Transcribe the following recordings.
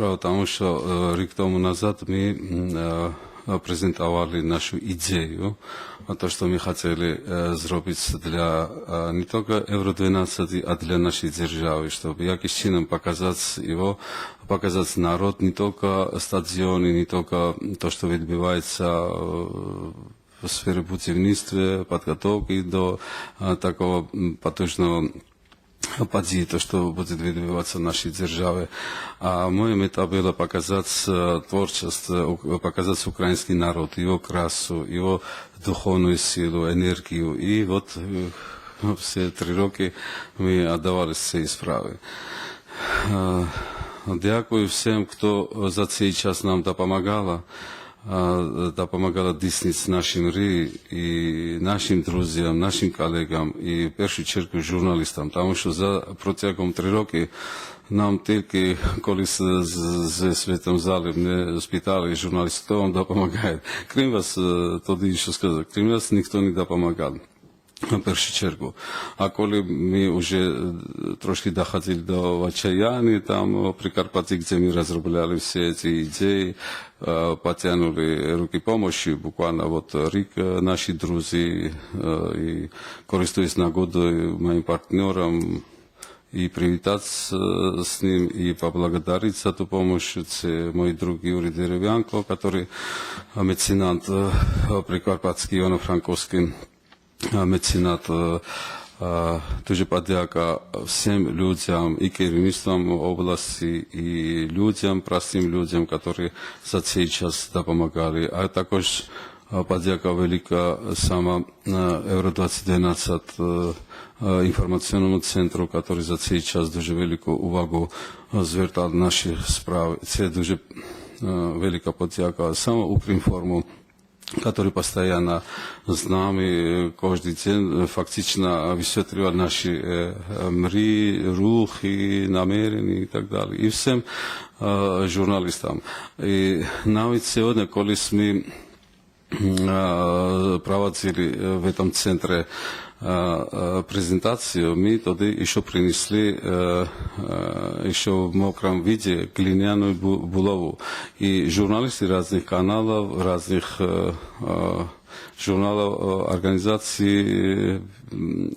справа в тому, що е, рік тому назад ми м, е, презентували нашу ідею, а то, що ми хотіли е, зробити для е, не тільки Євро 12, а для нашої держави, щоб якось чином показати його, показати народ, не тільки стадіони, не тільки то, що відбувається е, в сфері будівництва, підготовки до е, такого потужного події, то, что будет відбуватися в нашей державе. А моя мета была показать э, творчество, у- показать украинский народ, его красу, его духовную силу, энергию. И вот э, все три роки ми отдавались цій справі. Е, Дякую всім, хто за цей час нам допомагала. е, Допомагала дійсність нашим ри і нашим друзям, нашим колегам і в першу чергу журналістам, тому що за протягом три роки нам тільки колись з, святом зали мене спитали журналісти, хто вам допомагає. Крім вас, е, тоді що сказав, крім вас ніхто не допомагав. На першу чергу. А коли ми вже е, трошки доходили до Вачаяни, там о, при Карпаті, де ми розробляли всі ці ідеї, е, потягнули руки помощі, буквально вот рік е, наші друзі, е, і користуюсь нагодою моїм партнерам, и привітатися с ним, и поблагодарить за ту помощь. Це мой друг Юрій Дерев'янко, который е, меценат е, Прикарпатський, Івано-Франковський е, меценат. Дуже подяка всім людям і керівництвам області, і людям, простим людям, які за цей час допомагали. А також подяка велика саме е, Євро 2012 е, е, інформаційному центру, який за цей час дуже велику увагу звертав наші справи. Це дуже велика подяка саме Укрінформу, который постоянно с нами э, каждый день э, фактично высветливал наши э, э, мрії, рухи, намерення і так далі. І всім е, журналістам. І навіть сьогодні, коли ми е, проводили е, в этом центре презентацию, мы туда еще принесли е, е, в мокром виде глиняную булаву. И журналисты разных каналов, різних е, м,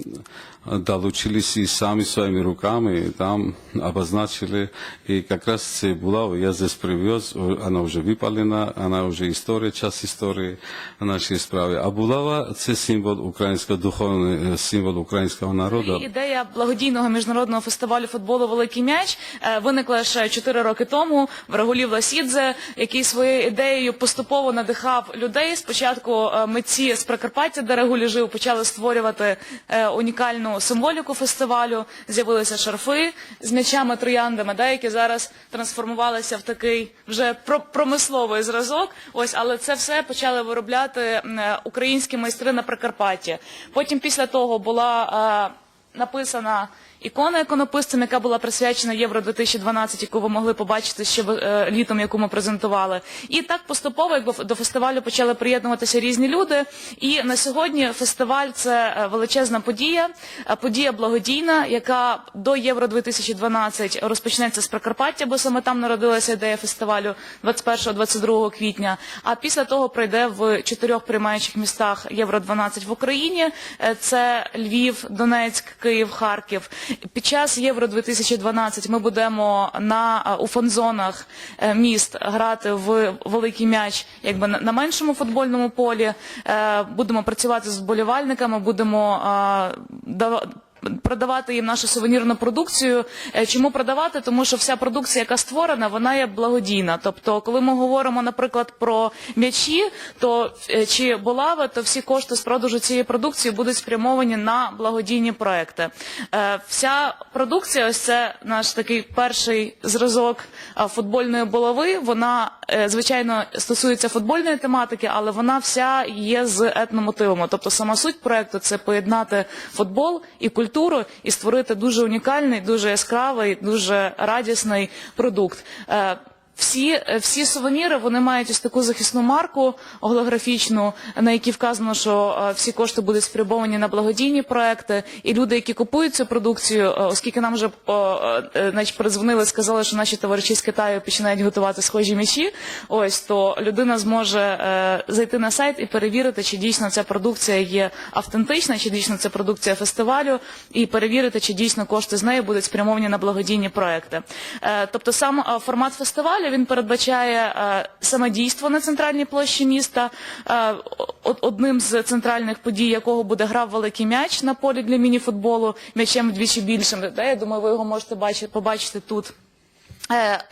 долучились и сами своими руками там обозначили. И как раз цей булаву я здесь привез, она уже выпалена, она уже история, часть истории нашей справи. А булава – це символ українського, духовний е, символ українського народу. Ідея благодійного міжнародного фестивалю футболу Великий м'яч виникла ще 4 роки тому в Рагулі Власідзе, який своєю ідеєю поступово надихав людей. Спочатку митці з Прикарпаття, де Рагулі жив, почали створювати е, унікальну символіку фестивалю. З'явилися шарфи з м'ячами трояндами, да, які зараз трансформувалися в такий вже промисловий зразок. Але це все почали виробляти е, українські майстри на Прикарпатті. Потім після того була е, написана ікона іконописцем, яка була присвячена Євро 2012, яку ви могли побачити ще е, літом, яку ми презентували. І так поступово, якби до фестивалю почали приєднуватися різні люди. І на сьогодні фестиваль це е, величезна подія, е, подія благодійна, яка до Євро 2012 розпочнеться з Прикарпаття, бо саме там народилася ідея фестивалю 21-22 квітня. А після того пройде в чотирьох приймаючих містах Євро 12 в Україні. Це Львів, Донецьк, Київ, Харків. Під час Євро 2012 ми будемо на е, у фан-зонах е, міст грати в великий м'яч, якби на- меншому футбольному полі. Е, Будемо працювати з вболівальниками, будемо продавати їм нашу сувенірну продукцію. Е, Чому продавати? Тому що вся продукція, яка створена, вона є благодійна. Тобто, коли ми говоримо, наприклад, про м'ячі, то е, чи булави, то всі кошти з продажу цієї продукції будуть спрямовані на благодійні проекти. Е, Вся продукція, ось це наш такий перший зразок футбольної булави. Вона звичайно стосується футбольної тематики, але вона вся є з етномотивами. Тобто сама суть проекту це поєднати футбол і культуру і створити дуже унікальний, дуже яскравий, дуже радісний продукт. Всі, е, всі сувеніри вони мають ось таку захисну марку голографічну, на якій вказано, що е, всі кошти будуть спрямовані на благодійні проекти. І люди, які купують цю продукцію, е, оскільки нам вже значить, передзвонили, сказали, що наші товариші з Китаю починають готувати схожі м'ячі. Ось то людина зможе зайти на сайт і перевірити, чи дійсно ця продукція є автентична, чи дійсно це продукція фестивалю, і перевірити, чи дійсно кошти з неї будуть спрямовані на благодійні проекти. Тобто сам формат фестивалю він передбачає самодійство на центральній площі міста. Е, Одним з центральних подій, якого буде грав великий м'яч на полі для мініфутболу, м'ячем вдвічі більшим. Я думаю, ви його можете побачити тут. Е,